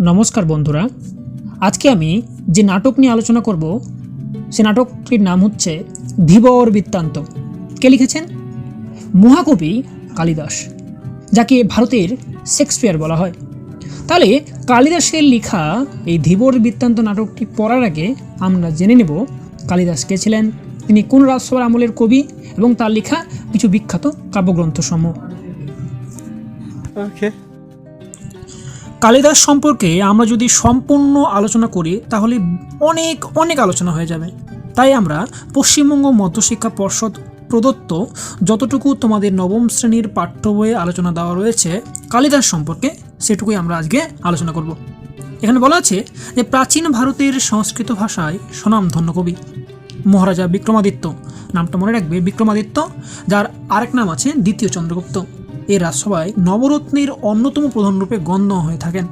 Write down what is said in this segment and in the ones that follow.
নমস্কার বন্ধুরা। আজকে আমি যে নাটক নিয়ে আলোচনা করব, সে নাটকটির নাম হচ্ছে ধীবর বৃত্তান্ত। কে লিখেছেন? মহাকবি কালিদাস, যাকে ভারতের শেক্সপিয়ার বলা হয়। তাহলে কালিদাসের লেখা এই ধীবর বৃত্তান্ত নাটকটি পড়ার আগে আমরা জেনে নেব কালিদাস কে ছিলেন, তিনি কোন রাজসভার আমলের কবি এবং তার লেখা কিছু বিখ্যাত কাব্যগ্রন্থসমূহ। Okay. কালিদাস সম্পর্কে আমরা যদি সম্পূর্ণ আলোচনা করি, তাহলে অনেক অনেক আলোচনা হয়ে যাবে। তাই আমরা পশ্চিমবঙ্গ মধ্যশিক্ষা পর্ষদ প্রদত্ত যতটুকু তোমাদের নবম শ্রেণির পাঠ্য বইয়ে আলোচনা দেওয়া রয়েছে, কালিদাস সম্পর্কে সেটুকুই আমরা আজকে আলোচনা করব। এখানে বলা আছে যে প্রাচীন ভারতের সংস্কৃত ভাষায় স্বনামধন্য কবি মহারাজা বিক্রমাদিত্য। নামটা মনে রাখবে বিক্রমাদিত্য, যার আরেক নাম আছে দ্বিতীয় চন্দ্রগুপ্ত। এই রাজসভায় নবরত্নের অন্যতম প্রধান রূপে গণ্য হয়ে থাকেন।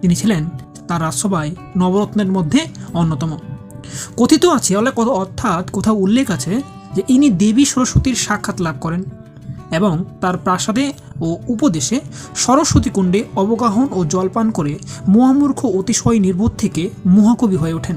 তিনি ছিলেন তার রাজসভায় নবরত্নের মধ্যে অন্যতম। কথিত আছে অর্থাৎ কোথাও উল্লেখ আছে যে ইনি দেবী সরস্বতীর সাক্ষাৎ লাভ করেন এবং তার প্রাসাদে ও উপদেশে সরস্বতী কুণ্ডে অবগাহন ও জলপান করে মহামূর্খ অতিশয় নির্বোধ থেকে মহাকবি হয়ে ওঠেন।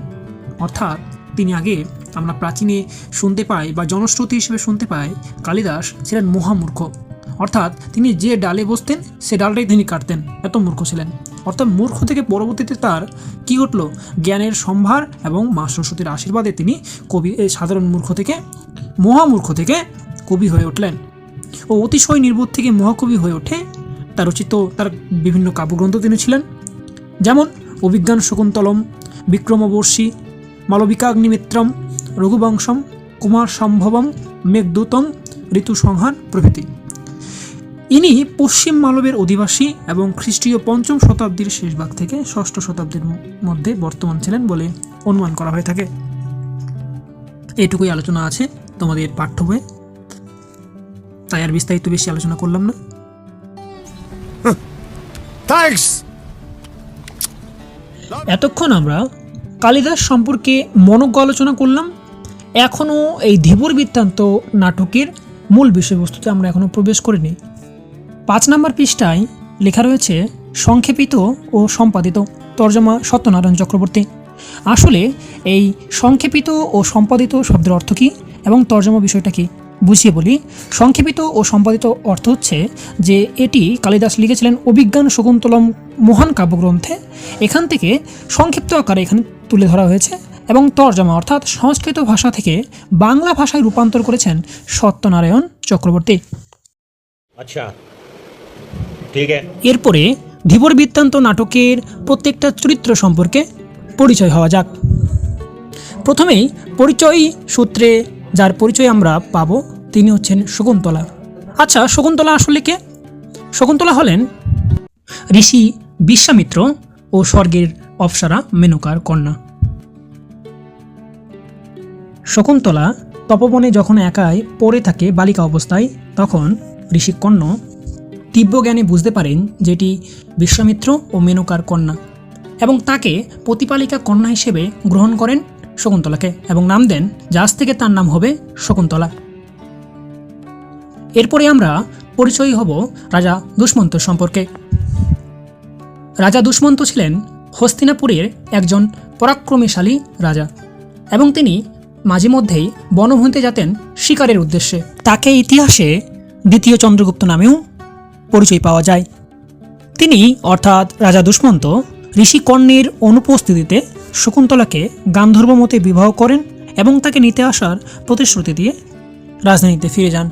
অর্থাৎ তিনি আগে আমরা প্রাচীনে শুনতে পাই বা জনশ্রুতি হিসেবে শুনতে পাই কালিদাস ছিলেন মহামূর্খ। অর্থাৎ তিনি যে ডালে বসতেন, সে ডালটাই তিনি কাটতেন। এত মূর্খ ছিলেন। অর্থাৎ মূর্খ থেকে পরবর্তীতে তার কি ঘটলো? জ্ঞানের সম্ভার এবং মা সরস্বতীর আশীর্বাদে তিনি কবি সাধারণ মূর্খ থেকে, মহামূর্খ থেকে কবি হয়ে উঠলেন। ও অতিশয় নির্বোধ থেকে মহাকবি হয়ে ওঠে। তার রচিত, তার বিভিন্ন কাব্যগ্রন্থ তিনি ছিলেন। যেমন অভিজ্ঞান শকুন্তলম, বিক্রমবর্ষী, মালবিকাগ্নিমিত্রম, রঘুবংশম কুমার সম্ভবম মেঘদূতম, ঋতুসংহার প্রভৃতি। ইনি পশ্চিম মালবের অধিবাসী এবং খ্রিস্টীয় পঞ্চম শতাব্দীর শেষ ভাগ থেকে ষষ্ঠ শতাব্দীর মধ্যে বর্তমান ছিলেন বলে অনুমান করা হয়ে থাকে। এটুকুই আলোচনা আছে তোমাদের পাঠ্য বইয়ে। তাই আর বিস্তারিত বেশি আলোচনা করলাম না. এতক্ষণ আমরা কালিদাস সম্পর্কে মনজ্ঞ আলোচনা করলাম। এখনও এই ধীবর বৃত্তান্ত নাটকের মূল বিষয়বস্তুতে আমরা এখনও প্রবেশ করিনি। পাঁচ নম্বর পৃষ্ঠায় লেখা রয়েছে, সংক্ষেপিত ও সম্পাদিত তর্জমা সত্যনারায়ণ চক্রবর্তী। আসলে এই সংক্ষেপিত ও সম্পাদিত শব্দের অর্থ কী এবং তর্জমা বিষয়টা কী? বুঝিয়ে বলি, সংক্ষেপিত ও সম্পাদিত অর্থ হচ্ছে যে এটি কালিদাস লিখেছিলেন অভিজ্ঞান শকুন্তলম মহান কাব্যগ্রন্থে। এখান থেকে সংক্ষিপ্ত আকারে এখানে তুলে ধরা হয়েছে এবং তর্জমা অর্থাৎ সংস্কৃত ভাষা থেকে বাংলা ভাষায় রূপান্তর করেছেন সত্যনারায়ণ চক্রবর্তী। আচ্ছা এরপরে ধীবর বৃত্তান্ত নাটকের প্রত্যেকটা চরিত্র সম্পর্কে পরিচয় হওয়া যাক। প্রথমেই পরিচয় সূত্রে যার পরিচয় আমরা পাব, তিনি হচ্ছেন শকুন্তলা। আচ্ছা শকুন্তলা আসলে কে? শকুন্তলা হলেন ঋষি বিশ্বামিত্র ও স্বর্গের অপ্সরা মেনকার কন্যা। শকুন্তলা তপবনে যখন একাই পড়ে থাকে বালিকা অবস্থায়, তখন ঋষি তীব্র জ্ঞানে বুঝতে পারেন যেটি বিশ্বামিত্র ও মেনকার কন্যা এবং তাকে প্রতিপালিকা কন্যা হিসেবে গ্রহণ করেন শকুন্তলাকে এবং নাম দেন যাজ থেকে তার নাম হবে শকুন্তলা। এরপরে আমরা পরিচয়ী হব রাজা দুষ্মন্ত সম্পর্কে। রাজা দুষ্মন্ত ছিলেন হস্তিনাপুরের একজন পরাক্রমশালী রাজা এবং তিনি মাঝে মধ্যেই বনভূমিতে যেতেন শিকারের উদ্দেশ্যে। তাকে ইতিহাসে দ্বিতীয় চন্দ্রগুপ্ত নামেও পরিচয় পাওয়া যায়। তিনি, অর্থাৎ রাজা দুষ্মন্ত, ঋষি কর্ণের অনুপস্থিতিতে শকুন্তলাকে গান্ধর্ব মতে বিবাহ করেন এবং তাকে নিতে আসার প্রতিশ্রুতি দিয়ে রাজধানীতে ফিরে যান।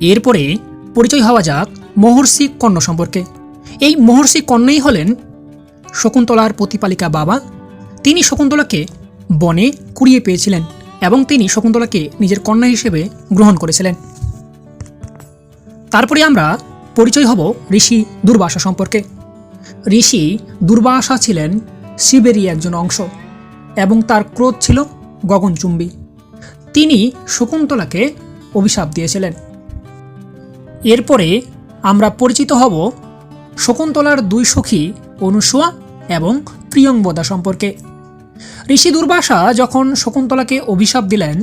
এরপরে পরিচয় হওয়া যাক মহর্ষি কর্ণ সম্পর্কে। এই মহর্ষি কর্ণই হলেন শকুন্তলার প্রতিপালিকা বাবা। তিনি শকুন্তলাকে বনে কুড়িয়ে পেয়েছিলেন এবং তিনি শকুন্তলাকে নিজের কন্যা হিসেবে গ্রহণ করেছিলেন। তারপরে আমরা পরিচয় হব ঋষি দুর্বাসা সম্পর্কে। ঋষি দুর্বাসা ছিলেন শিবেরই একজন অংশ এবং তার ক্রোধ ছিল গগনচুম্বী। তিনি শকুন্তলাকে অভিশাপ দিয়েছিলেন। এরপরে আমরা পরিচিত হব শকুন্তলার দুই সখী অনুসুয়া এবং প্রিয়ংবদা সম্পর্কে। ঋষি দুর্বাসা যখন শকুন্তলাকে অভিশাপ দিলেন,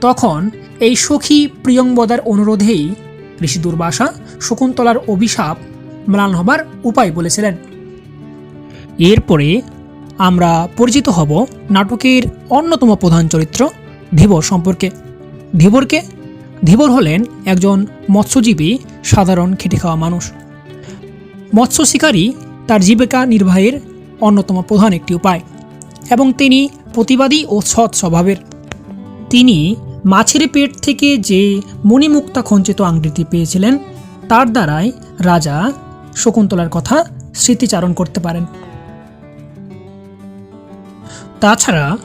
তখন এই সখী প্রিয়ংবদার অনুরোধেই ঋষি দুর্বাসা শকুন্তলার অভিশাপ ম্লান হবার উপায় বলেছিলেন। এরপরে আমরা পরিচিত হব নাটকের অন্যতম প্রধান চরিত্র ধীবর সম্পর্কে। ধীবরকে, ধীবর হলেন একজন মৎস্যজীবী, সাধারণ খেটে খাওয়া মানুষ। মৎস্য শিকারী তার জীবিকা নির্বাহের অন্যতম প্রধান একটি উপায় এবং তিনি প্রতিবাদী ও সৎ স্বভাবের। তিনি মাছের পেট থেকে যে মণিমুক্তা খঞ্চিত আংটিটি পেয়েছিলেন তার দ্বারাই রাজা শকুন্তলার কথা স্মৃতিচারণ করতে পারেন। তাছাড়া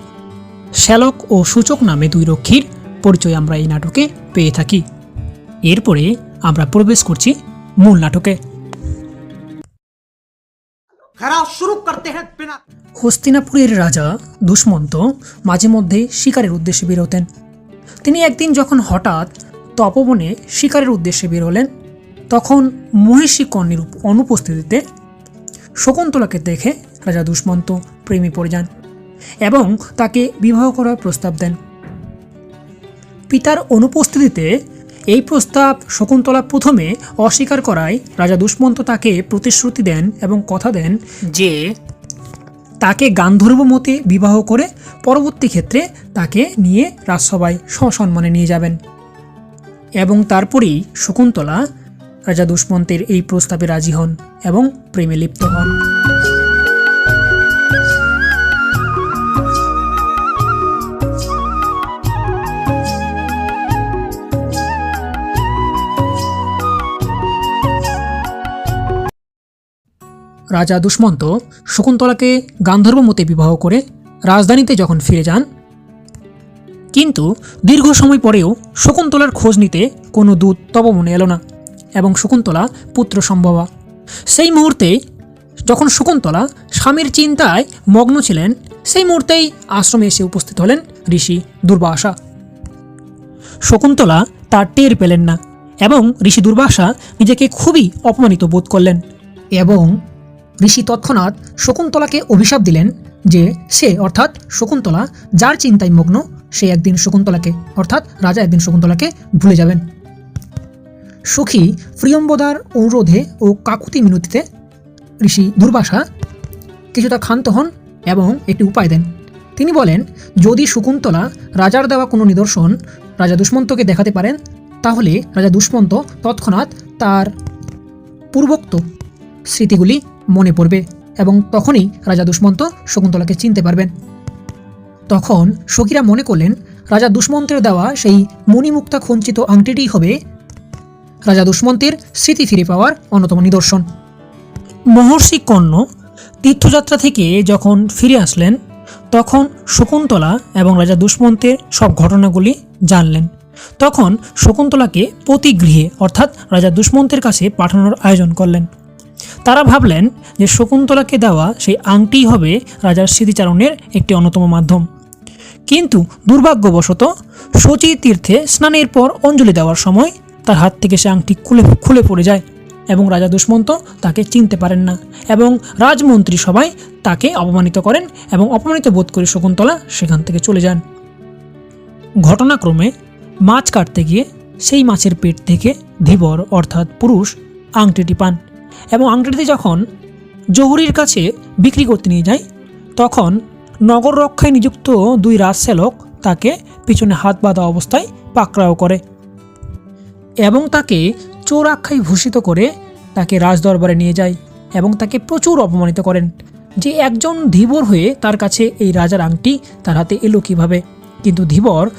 শ্যালক ও সূচক নামে দুই রক্ষীর পরিচয় আমরা এই নাটকে পেয়ে থাকি। এরপরে আমরা প্রবেশ করছি মূল নাটকে। হস্তিনাপুরের রাজা দুষ্মন্ত মাঝে মধ্যে শিকারের উদ্দেশ্যে বেরোতেন। তিনি একদিন যখন হঠাৎ তপবনে শিকারের উদ্দেশ্যে বের হলেন, তখন মহিষী উপ- অনুপস্থিতিতে শকুন্তলাকে দেখে রাজা দুষ্মন্ত প্রেমে পড়ে যান এবং তাকে বিবাহ করার প্রস্তাব দেন। পিতার অনুপস্থিতিতে এই প্রস্তাব শকুন্তলা প্রথমে অস্বীকার করায় রাজা দুষ্মন্ত তাকে প্রতিশ্রুতি দেন এবং কথা দেন যে তাকে গান্ধর্ব মতে বিবাহ করে পরবর্তী ক্ষেত্রে তাকে নিয়ে রাজসভায় সসম্মানে নিয়ে যাবেন। এবং তারপরেই শকুন্তলা রাজা দুষ্মন্তের এই প্রস্তাবে রাজি হন এবং প্রেমে লিপ্ত হন। রাজা দুষ্মন্ত শকুন্তলাকে গান্ধর্ব মতে বিবাহ করে রাজধানীতে যখন ফিরে যান, কিন্তু দীর্ঘ সময় পরেও শকুন্তলার খোঁজ নিতে কোনো দূত তপমনে এলো না এবং শকুন্তলা পুত্র সম্ভবা। সেই মুহূর্তে যখন শকুন্তলা স্বামীর চিন্তায় মগ্ন ছিলেন, সেই মুহূর্তেই আশ্রমে এসে উপস্থিত হলেন ঋষি দুর্বাসা। শকুন্তলা তার টের পেলেন না এবং ঋষি দুর্বাসা নিজেকে খুবই অপমানিত বোধ করলেন এবং ঋষি তৎক্ষণাৎ শকুন্তলাকে অভিশাপ দিলেন যে সে, অর্থাৎ শকুন্তলা, যার চিন্তায় মগ্ন, সে একদিন শকুন্তলাকে, অর্থাৎ রাজা একদিন শকুন্তলাকে ভুলে যাবেন। সখী প্রিয়ম্বদার অনুরোধে ও কাকুতি মিনতিতে ঋষি দুর্বাসা কিছুটা ক্ষান্ত হন এবং একটি উপায় দেন। তিনি বলেন, যদি শকুন্তলা রাজার দেওয়া কোনো নিদর্শন রাজা দুষ্মন্তকে দেখাতে পারেন, তাহলে রাজা দুষ্মন্ত তৎক্ষণাৎ তার পূর্বোক্ত স্মৃতিগুলি মনে পড়বে এবং তখনই রাজা দুষ্মন্ত শকুন্তলাকে চিনতে পারবেন। তখন সখীরা মনে করলেন, রাজা দুষ্মন্তের দেওয়া সেই মণিমুক্তা খঞ্চিত আংটিটিই হবে রাজা দুষ্মন্তের স্মৃতি ফিরে পাওয়ার অন্যতম নিদর্শন। মহর্ষি কর্ণ তীর্থযাত্রা থেকে যখন ফিরে আসলেন, তখন শকুন্তলা এবং রাজা দুষ্মন্তের সব ঘটনাগুলি জানলেন। তখন শকুন্তলাকে প্রতিগৃহে অর্থাৎ রাজা দুষ্মন্তের কাছে পাঠানোর আয়োজন করলেন। তারা ভাবলেন যে শকুন্তলাকে দেওয়া সেই আংটিই হবে রাজার স্মৃতিচারণের একটি অন্যতম মাধ্যম। কিন্তু দুর্ভাগ্যবশত শচী তীর্থে স্নানের পর অঞ্জলি দেওয়ার সময় তার হাত থেকে সে আংটি খুলে খুলে পড়ে যায় এবং রাজা দুষ্মন্ত তাকে চিনতে পারেন না এবং রাজমন্ত্রী সবাই তাকে অপমানিত করেন এবং অপমানিত বোধ করে শকুন্তলা সেখান থেকে চলে যান। ঘটনাক্রমে মাছ কাটতে গিয়ে সেই মাছের পেট থেকে ধীবর অর্থাৎ পুরুষ আংটিটি পান। এবং আংটিটি যখন জহুরির কাছে বিক্রি করতে নিয়ে যায়, তখন নগর রক্ষায় নিযুক্ত দুই রাজসেলক তাকে পিছনে হাত বাঁধা অবস্থায় পাকড়াও করে এবং তাকে চোর আখ্যায় ভূষিত করে তাকে রাজদরবারে নিয়ে যায় এবং তাকে প্রচুর অপমানিত করেন যে একজন ধীবর হয়ে তার কাছে এই রাজার আংটি তার হাতে এলো কীভাবে। কিন্তু ধীবর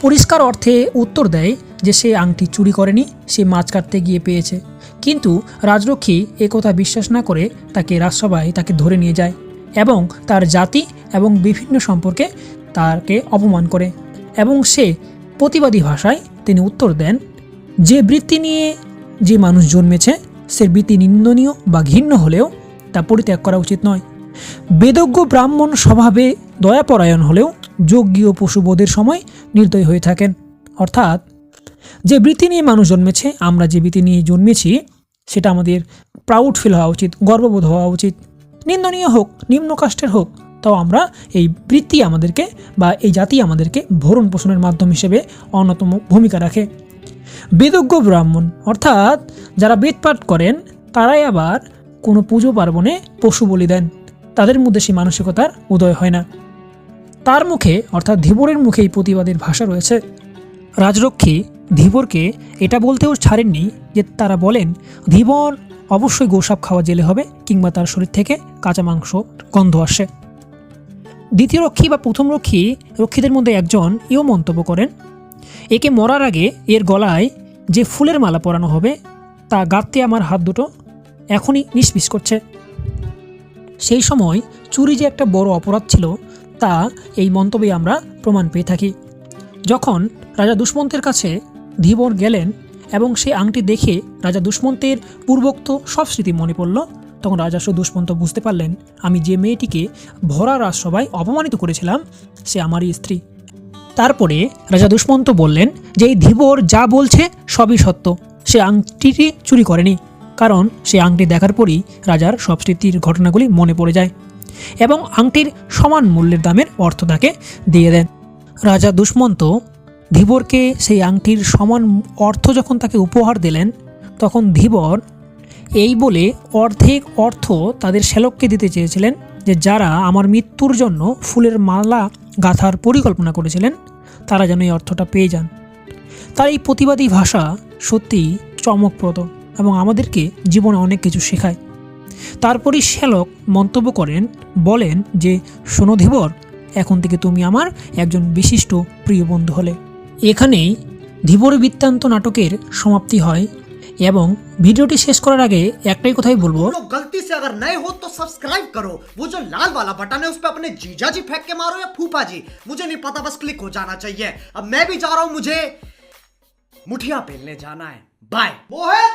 পরিষ্কার অর্থে উত্তর দেয় যে সে আংটি চুরি করেনি, সে মাছ কাটতে গিয়ে পেয়েছে। কিন্তু রাজরক্ষী একথা বিশ্বাস না করে তাকে রাজসভায় তাকে ধরে নিয়ে যায় এবং তার জাতি এবং বিভিন্ন সম্পর্কে তাকে অপমান করে এবং সে প্রতিবাদী ভাষায় তিনি উত্তর দেন, যে বৃত্তি নিয়ে যে মানুষ জন্মেছে, সে বৃত্তি নিন্দনীয় বা ঘৃণ্য হলেও তা পরিত্যাগ করা উচিত নয়। বেদজ্ঞ ব্রাহ্মণ স্বভাবে দয়াপরায়ণ হলেও যজ্ঞীয় পশুবোধের সময় নির্দয় হয়ে থাকেন। অর্থাৎ যে বৃত্তি নিয়ে মানুষ জন্মেছে, আমরা যে বৃত্তি নিয়ে জন্মেছি, সেটা আমাদের প্রাউড ফিল হওয়া উচিত, গর্ববোধ হওয়া উচিত। নিন্দনীয় হোক, নিম্ন কাষ্টের হোক, তাও আমরা এই বৃত্তি আমাদেরকে বা এই জাতি আমাদেরকে ভরণ পোষণের মাধ্যম হিসেবে অন্যতম ভূমিকা রাখে। বেদজ্ঞ ব্রাহ্মণ, অর্থাৎ যারা বেদপাঠ করেন, তারাই আবার কোনো পুজো পার্বণে পশু বলি দেন। তাদের মধ্যে সেই মানসিকতার উদয় হয় না। তার মুখে, অর্থাৎ ধীবরের মুখে এই প্রতিবাদের ভাষা রয়েছে। রাজরক্ষী ধীবরকে এটা বলতেও ছাড়েননি যে তারা বলেন, ধীবর অবশ্যই গোসাপ খাওয়া জেলে হবে কিংবা তার শরীর থেকে কাঁচা মাংস গন্ধ আসে। দ্বিতীয় রক্ষী বা প্রথম রক্ষী, রক্ষীদের মধ্যে একজন এও মন্তব্য করেন, একে মরার আগে এর গলায় যে ফুলের মালা পরানো হবে, তা গাঁততে আমার হাত দুটো এখনই নিষ্পিস করছে। সেই সময় চুরি যে একটা বড় অপরাধ ছিল, তা এই মন্তব্যে আমরা প্রমাণ পেয়ে থাকি। যখন রাজা দুষ্মন্তের কাছে ধীবর গেলেন এবং সেই আংটি দেখে রাজা দুষ্মন্তের পূর্বোক্ত সব স্মৃতি মনে পড়ল, তখন রাজা দুষ্মন্ত বুঝতে পারলেন, আমি যে মেয়েটিকে ভরা রাজসভায় অপমানিত করেছিলাম, সে আমারই স্ত্রী। তারপরে রাজা দুষ্মন্ত বললেন, যে এই ধীবর যা বলছে সবই সত্য। সে আংটিটি চুরি করেনি, কারণ সে আংটি দেখার পরই রাজার সব স্মৃতির ঘটনাগুলি মনে পড়ে যায় এবং আংটির সমান মূল্যের দামের অর্থ তাকে দিয়ে দেন। রাজা দুষ্মন্ত ধীবরকে সেই আংটির সমান অর্থ যখন তাকে উপহার দিলেন, তখন ধীবর এই বলে অর্ধেক অর্থ তাদের শ্যালককে দিতে চেয়েছিলেন, যে যারা আমার মৃত্যুর জন্য ফুলের মালা গাঁথার পরিকল্পনা করেছিলেন, তারা যেন এই অর্থটা পেয়ে যান। তার এই প্রতিবাদী ভাষা সত্যিই চমকপ্রদ এবং আমাদেরকে জীবনে অনেক কিছু শেখায়। তারপরই শ্যালক মন্তব্য করেন, বলেন যে, শোনো ধীবর এখন থেকে তুমি আমার একজন বিশিষ্ট প্রিয় বন্ধু হলে এখানেই ধীবর বৃত্তান্ত নাটকের সমাপ্তি হয় এবং ভিডিওটি শেষ করার আগে একটাই কথাই বলবো लोग गलती से अगर नए हो तो सब्सक्राइब करो वो जो लाल वाला बटन है उस पर अपने जीजा जी फेंक के मारो या फूफा जी मुझे नहीं पता बस क्लिक हो जाना चाहिए अब मैं भी जा रहा हूं मुझे मुठिया पेलने जाना है बाय मोहित